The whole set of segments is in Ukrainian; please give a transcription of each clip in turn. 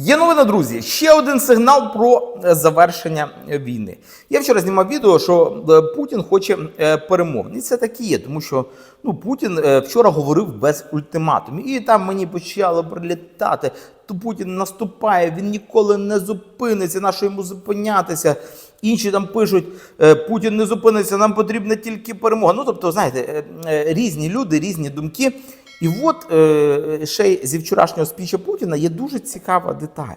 Є новина, друзі. Ще один сигнал про е, завершення е, війни. Я вчора знімав відео, що е, Путін хоче е, перемов. І це так і є, тому що ну Путін вчора говорив без ультиматумів. І там мені почало прилітати. То Путін наступає, він ніколи не зупиниться. на що йому зупинятися? Інші там пишуть: Путін не зупиниться, нам потрібна тільки перемога. Ну тобто, знаєте, різні люди, різні думки. І от е, ще зі вчорашнього спіча Путіна є дуже цікава деталь.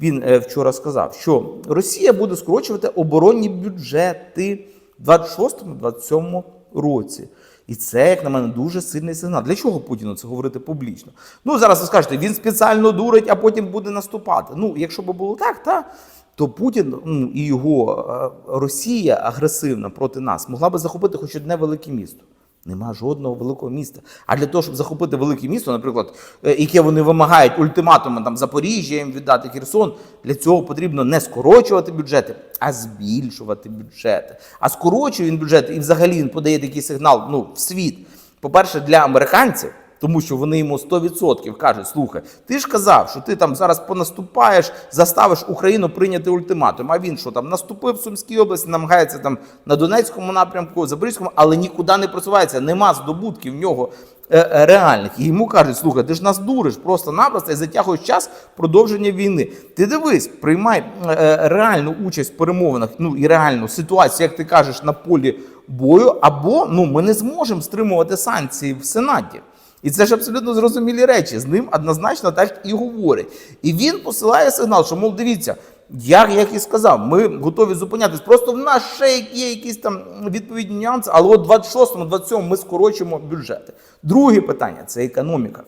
Він е, вчора сказав, що Росія буде скорочувати оборонні бюджети в 26-27 році. І це, як на мене, дуже сильний сигнал. Для чого Путіну це говорити публічно? Ну, зараз ви скажете, він спеціально дурить, а потім буде наступати. Ну, якщо б було так, та, то Путін ну, і його е, Росія агресивна проти нас могла би захопити хоч одне велике місто. Нема жодного великого міста. А для того, щоб захопити велике місто, наприклад, е, яке вони вимагають ультиматумом там Запоріжжя їм віддати Херсон, для цього потрібно не скорочувати бюджети, а збільшувати бюджети. А скорочує він бюджет, і взагалі він подає такий сигнал ну, в світ. По-перше, для американців. Тому що вони йому 100% кажуть: слухай, ти ж казав, що ти там зараз понаступаєш, заставиш Україну прийняти ультиматум. А він що там наступив в Сумській області, намагається там на Донецькому напрямку, Запорізькому, але нікуди не просувається. Нема здобутків в нього е, е, реальних. І йому кажуть, слухай, ти ж нас дуриш просто-напросто і затягуєш час продовження війни. Ти дивись, приймай е, реальну участь в перемовинах, ну і реальну ситуацію, як ти кажеш, на полі бою, або ну ми не зможемо стримувати санкції в Сенаті. І це ж абсолютно зрозумілі речі. З ним однозначно так і говорить. І він посилає сигнал, що, мов, дивіться, як, як і сказав, ми готові зупинятись. Просто в нас ще є якісь там відповідні нюанси, але от 26-му, 27-му ми скорочимо бюджети. Друге питання це економіка.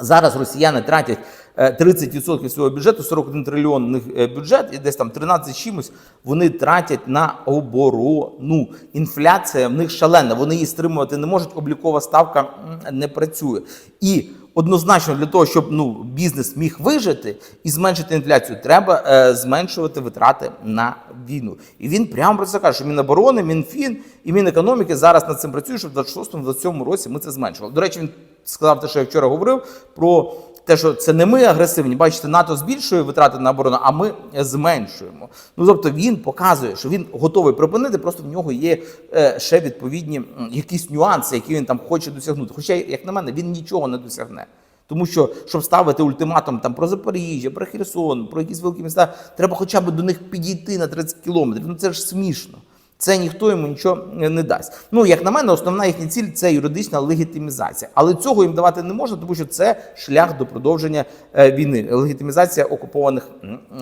Зараз росіяни тратять е, 30% свого бюджету, 41 трильйон у них е, бюджет, і десь там 13 чимось вони тратять на оборону. Інфляція в них шалена, вони її стримувати не можуть, облікова ставка не працює. І однозначно для того, щоб ну, бізнес міг вижити і зменшити інфляцію, треба е, зменшувати витрати на війну. І він прямо про це каже, що Міноборони, Мінфін і Мінекономіки зараз над цим працюють, щоб в 26-27 році ми це зменшували. До речі, він сказав те, що я вчора говорив про те, що це не ми агресивні. Бачите, НАТО збільшує витрати на оборону, а ми зменшуємо. Ну тобто він показує, що він готовий припинити, просто в нього є е, ще відповідні якісь нюанси, які він там хоче досягнути. Хоча, як на мене, він нічого не досягне. Тому що, щоб ставити ультиматум там про Запоріжжя, про Херсон, про якісь великі міста, треба хоча б до них підійти на 30 кілометрів. Ну це ж смішно. Це ніхто йому нічого не дасть. Ну, як на мене, основна їхня ціль це юридична легітимізація. Але цього їм давати не можна, тому що це шлях до продовження е, війни, легітимізація окупованих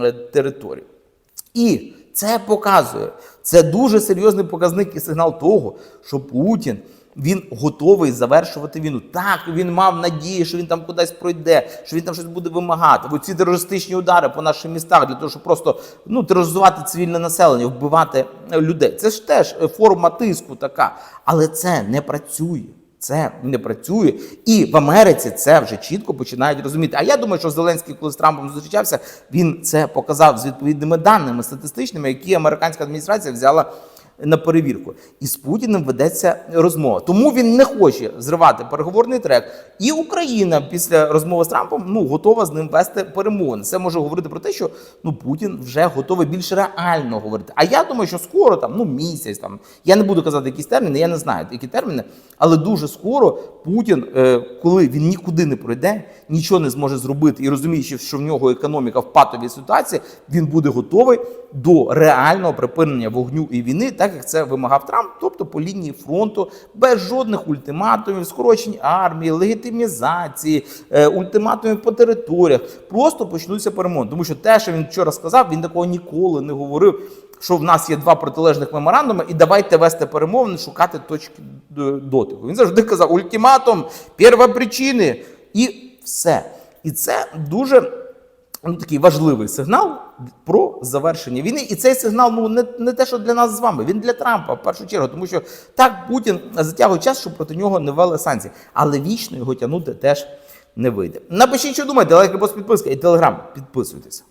е, територій. І це показує, це дуже серйозний показник і сигнал того, що Путін він готовий завершувати війну. Так, він мав надії, що він там кудись пройде, що він там щось буде вимагати. Бо ці терористичні удари по наших містах для того, щоб просто ну тероризувати цивільне населення, вбивати е, людей. Це ж теж е, форма тиску така, але це не працює. Це не працює, і в Америці це вже чітко починають розуміти. А я думаю, що Зеленський, коли з Трампом зустрічався, він це показав з відповідними даними статистичними, які американська адміністрація взяла на перевірку. І з Путіним ведеться розмова. Тому він не хоче зривати переговорний трек. І Україна після розмови з Трампом ну готова з ним вести перемовини. Це може говорити про те, що ну Путін вже готовий більш реально говорити. А я думаю, що скоро там ну місяць там я не буду казати якісь терміни, я не знаю які терміни, але дуже скоро Путін, е, коли він нікуди не пройде, нічого не зможе зробити і розуміючи, що в нього економіка в патовій ситуації, він буде готовий до реального припинення вогню і війни, так як це вимагав Трамп, тобто по лінії фронту, без жодних ультиматумів, скорочень армії, легітимізації, е, ультиматумів по територіях. Просто почнуться перемоги. Тому що те, що він вчора сказав, він такого ніколи не говорив. Що в нас є два протилежних меморандуми, і давайте вести перемовини, шукати точки дотику. Він завжди казав ультиматум, первопричини і все. І це дуже ну, такий важливий сигнал про завершення війни. І цей сигнал ну не, не те, що для нас з вами, він для Трампа в першу чергу, тому що так Путін затягує час, щоб проти нього не ввели санкції, але вічно його тягнути теж не вийде. Напишіть, що думаєте, лайк, або і телеграм. Підписуйтесь.